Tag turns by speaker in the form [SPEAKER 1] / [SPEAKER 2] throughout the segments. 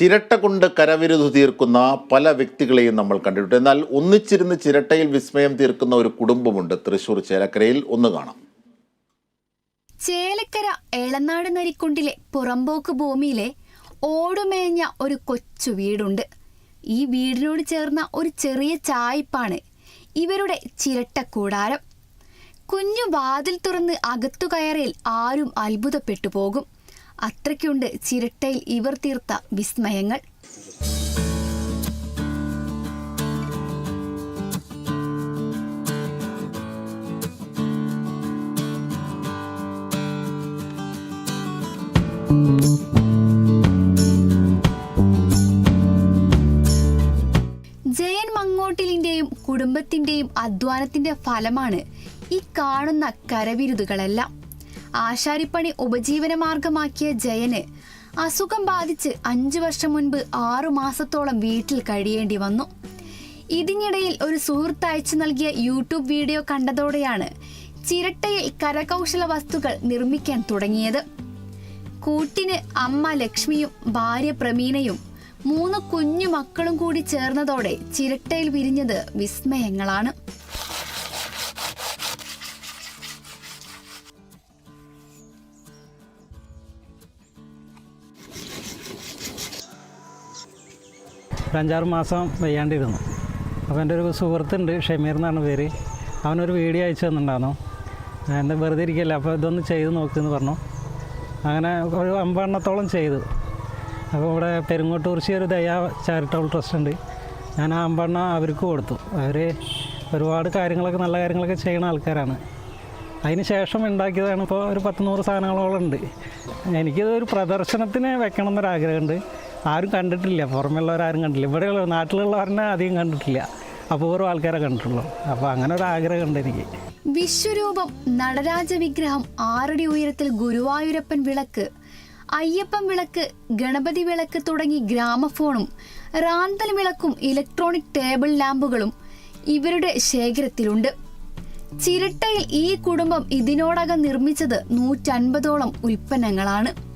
[SPEAKER 1] ചിരട്ട കൊണ്ട് കരവിരുത് തീർക്കുന്ന പല വ്യക്തികളെയും നമ്മൾ കണ്ടിട്ടുണ്ട്. എന്നാൽ ഒന്നിച്ചിരുന്ന് ചിരട്ടയിൽ വിസ്മയം തീർക്കുന്ന ഒരു കുടുംബമുണ്ട്. തൃശൂർ ചേലക്കരയിൽ ഒന്ന് കാണാം.
[SPEAKER 2] ചേലക്കര എളനാട് നരിക്കുണ്ടിലെ പുറമ്പോക്ക് ഭൂമിയിലെ ഓടുമേഞ്ഞ ഒരു കൊച്ചു വീടുണ്ട്. ഈ വീടിനോട് ചേർന്ന ഒരു ചെറിയ ചായ്പാണ് ഇവരുടെ ചിരട്ട കൂടാരം. കുഞ്ഞു വാതിൽ തുറന്ന് അകത്തു കയറിയിൽ ആരും അത്ഭുതപ്പെട്ടു പോകും. അത്രയ്ക്കുണ്ട് ചിരട്ടയിൽ ഇവർ തീർത്ത വിസ്മയങ്ങൾ. ജയൻ മങ്ങോട്ടിലിന്റെയും കുടുംബത്തിന്റെയും അധ്വാനത്തിന്റെ ഫലമാണ് ഈ കാണുന്ന കരവിരുതുകളെല്ലാം. ആശാരിപ്പണി ഉപജീവനമാർഗമാക്കിയ ജയന് അസുഖം ബാധിച്ച് അഞ്ചു വർഷം മുൻപ് ആറു മാസത്തോളം വീട്ടിൽ കഴിയേണ്ടി വന്നു. ഇതിനിടയിൽ ഒരു സുഹൃത്ത് അയച്ചു നൽകിയ യൂട്യൂബ് വീഡിയോ കണ്ടതോടെയാണ് ചിരട്ടയിൽ കരകൗശല വസ്തുക്കൾ നിർമ്മിക്കാൻ തുടങ്ങിയത്. കൂട്ടിന് അമ്മ ലക്ഷ്മിയും ഭാര്യ പ്രമീനയും മൂന്ന് കുഞ്ഞു മക്കളും കൂടി ചേർന്നതോടെ ചിരട്ടയിൽ വിരിഞ്ഞത് വിസ്മയങ്ങളാണ്.
[SPEAKER 3] ഒരു അഞ്ചാറ് മാസം വയ്യാണ്ടിരുന്നു. അപ്പോൾ എന്റെ ഒരു സുഹൃത്തുണ്ട് ഷമീർ എന്നാണ് പേര്. അവനൊരു വീഡിയോ അയച്ചു തന്നിട്ടുണ്ടായിരുന്നു. എന്നെ വെറുതെ ഇരിക്കല്ല അപ്പോൾ ഇതൊന്ന് ചെയ്ത് നോക്കുമെന്ന് പറഞ്ഞു. അങ്ങനെ ഒരു അമ്പെണ്ണത്തോളം ചെയ്തു. അപ്പോൾ ഇവിടെ പെരുങ്ങോട്ടൂർച്ചി ഒരു ദയാ ചാരിറ്റബിൾ ട്രസ്റ്റ് ഉണ്ട്. ഞാൻ ആ അമ്പെണ്ണ അവർക്ക് കൊടുത്തു. അവർ ഒരുപാട് കാര്യങ്ങളൊക്കെ നല്ല കാര്യങ്ങളൊക്കെ ചെയ്യുന്ന ആൾക്കാരാണ്. അതിന് ശേഷം ഉണ്ടാക്കിയതാണ് ഇപ്പോൾ ഒരു പത്ത് നൂറ് സാധനങ്ങളോളം ഉണ്ട്. എനിക്കിത് ഒരു പ്രദർശനത്തിന് വെക്കണം എന്നൊരാഗ്രഹമുണ്ട്. ആരും കണ്ടിട്ടില്ല. പുറമെയുള്ളവരാരും കണ്ടില്ല. ഇവിടെയുള്ള നാട്ടിലുള്ളവരെ അധികം കണ്ടിട്ടില്ല. അപൂർവം ആൾക്കാരെ കണ്ടിട്ടുള്ളൂ. അപ്പോൾ അങ്ങനെ ഒരു ആഗ്രഹം ഉണ്ട് എനിക്ക്.
[SPEAKER 2] വിശ്വരൂപം നടരാജ വിഗ്രഹം ആറടി ഉയരത്തിൽ ഗുരുവായൂരപ്പൻ വിളക്ക് അയ്യപ്പൻ വിളക്ക് ഗണപതി വിളക്ക് തുടങ്ങി ഗ്രാമഫോണും റാന്തൽ വിളക്കും ഇലക്ട്രോണിക് ടേബിൾ ലാമ്പുകളും ഇവരുടെ ശേഖരത്തിലുണ്ട്. ചിരട്ടയിൽ ഈ കുടുംബം ഇതിനോടകം നിർമ്മിച്ചത് നൂറ്റൻപതോളം ഉൽപ്പന്നങ്ങളാണ്.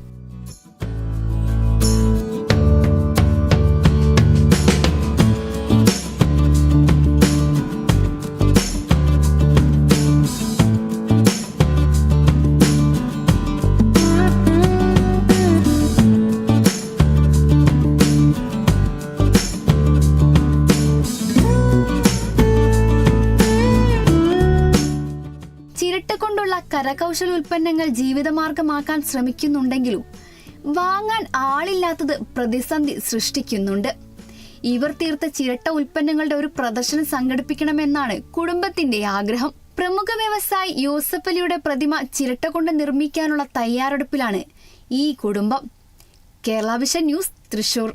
[SPEAKER 2] ചിരട്ട കൊണ്ടുള്ള കരകൗശല ഉൽപ്പന്നങ്ങൾ ജീവിതമാർഗമാക്കാൻ ശ്രമിക്കുന്നുണ്ടെങ്കിലും വാങ്ങാൻ ആളില്ലാത്തത് പ്രതിസന്ധി സൃഷ്ടിക്കുന്നുണ്ട്. ഇവർ തീർത്ത ചിരട്ട ഉൽപ്പന്നങ്ങളുടെ ഒരു പ്രദർശനം സംഘടിപ്പിക്കണമെന്നാണ് കുടുംബത്തിന്റെ ആഗ്രഹം. പ്രമുഖ വ്യവസായി യൂസഫ് അലിയുടെ പ്രതിമ ചിരട്ട കൊണ്ട് നിർമ്മിക്കാനുള്ള തയ്യാറെടുപ്പിലാണ് ഈ കുടുംബം. Kerala vision news Thrissur.